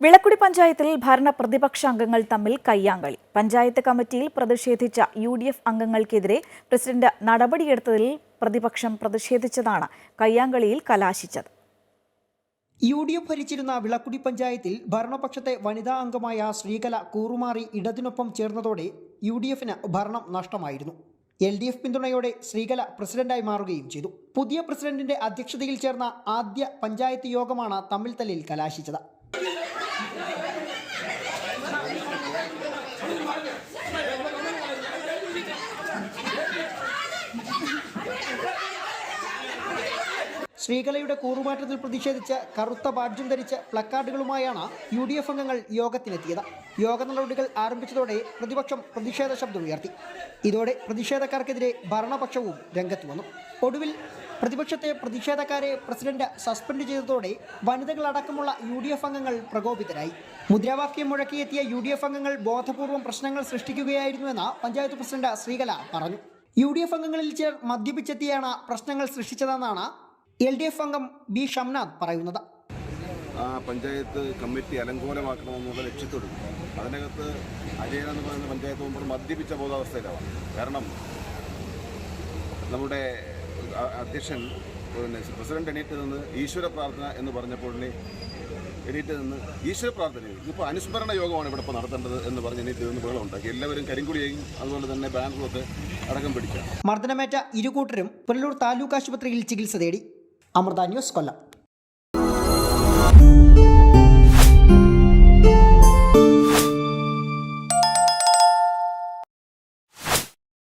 വിളക്കുടി പഞ്ചായത്തിൽ ഭരണ പ്രതിപക്ഷ അംഗങ്ങൾ തമ്മിൽ കയ്യാങ്കളി. പഞ്ചായത്ത് കമ്മിറ്റിയിൽ പ്രതിഷേധിച്ച യു ഡി എഫ് അംഗങ്ങൾക്കെതിരെ പ്രസിഡന്റ് നടപടിയെടുത്തതിൽ പ്രതിപക്ഷം പ്രതിഷേധിച്ചതാണ് കയ്യാങ്കളിയിൽ കലാശിച്ചത്. യു ഡി എഫ് ഭരിച്ചിരുന്ന വിളക്കുടി പഞ്ചായത്തിൽ ഭരണപക്ഷത്തെ വനിതാ അംഗമായ ശ്രീകല കൂറുമാറി ഇടതിനൊപ്പം ചേർന്നതോടെ യു ഡി എഫിന് ഭരണം നഷ്ടമായിരുന്നു. എൽ ഡി എഫ് പിന്തുണയോടെ ശ്രീകല പ്രസിഡന്റായി മാറുകയും ചെയ്തു. പുതിയ പ്രസിഡന്റിന്റെ അധ്യക്ഷതയിൽ ചേർന്ന ആദ്യ പഞ്ചായത്ത് യോഗമാണ് തമ്മിൽ തല്ലിൽ കലാശിച്ചത്. பாருங்க ശ്രീകലയുടെ കൂറുമാറ്റത്തിൽ പ്രതിഷേധിച്ച് കറുത്ത ബാഡ്ജും ധരിച്ച പ്ലക്കാർഡുകളുമായാണ് യു ഡി എഫ് അംഗങ്ങൾ യോഗത്തിനെത്തിയത്. യോഗ നടപടികൾ ആരംഭിച്ചതോടെ പ്രതിപക്ഷം പ്രതിഷേധ ശബ്ദം ഉയർത്തി. ഇതോടെ പ്രതിഷേധക്കാർക്കെതിരെ ഭരണപക്ഷവും രംഗത്ത് വന്നു. ഒടുവിൽ പ്രതിപക്ഷത്തെ പ്രതിഷേധക്കാരെ പ്രസിഡന്റ് സസ്പെൻഡ് ചെയ്തതോടെ വനിതകളടക്കമുള്ള യു ഡി എഫ് അംഗങ്ങൾ പ്രകോപിതരായി. മുദ്രാവാക്യം മുഴക്കിയെത്തിയ യു ഡി എഫ് അംഗങ്ങൾ ബോധപൂർവം പ്രശ്നങ്ങൾ സൃഷ്ടിക്കുകയായിരുന്നുവെന്ന് പഞ്ചായത്ത് പ്രസിഡന്റ് ശ്രീകല പറഞ്ഞു. യു ഡി എഫ് അംഗങ്ങളിൽ ചിലർ മദ്യപിച്ചെത്തിയാണ് പ്രശ്നങ്ങൾ സൃഷ്ടിച്ചതെന്നാണ് എൽ ഡി എഫ് അംഗം ബി ഷംനാഥ് പറയുന്നത്. ആ പഞ്ചായത്ത് കമ്മിറ്റി അലങ്കോലമാക്കണമെന്നുള്ള ലക്ഷ്യത്തോടും അതിനകത്ത് അജയൻ എന്ന് പറയുന്ന പഞ്ചായത്ത് മെമ്പർ മദ്യപിച്ച ബോധാവസ്ഥയിലാണ്. കാരണം നമ്മുടെ അധ്യക്ഷൻ പിന്നെ പ്രസിഡന്റ് എണീറ്റ് നിന്ന് ഈശ്വര പ്രാർത്ഥന എന്ന് പറഞ്ഞപ്പോഴേ എണീറ്റ് നിന്ന് ഈശ്വര പ്രാർത്ഥന ഇപ്പോൾ അനുസ്മരണ യോഗമാണ് ഇവിടെ ഇപ്പോൾ നടത്തേണ്ടത് എന്ന് പറഞ്ഞ് എണീറ്റ് നിന്ന് ബഹളം ഉണ്ടാക്കി. എല്ലാവരും കരിങ്കുടിയെയും അതുപോലെ തന്നെ ബാങ്കുമൊക്കെ അടക്കം പിടിച്ചു മർദ്ദനമേറ്റ ഇരുകൂട്ടരും പുനലൂർ താലൂക്ക് ആശുപത്രിയിൽ ചികിത്സ തേടി. അമൃത ന്യൂസ് കൊല്ലം.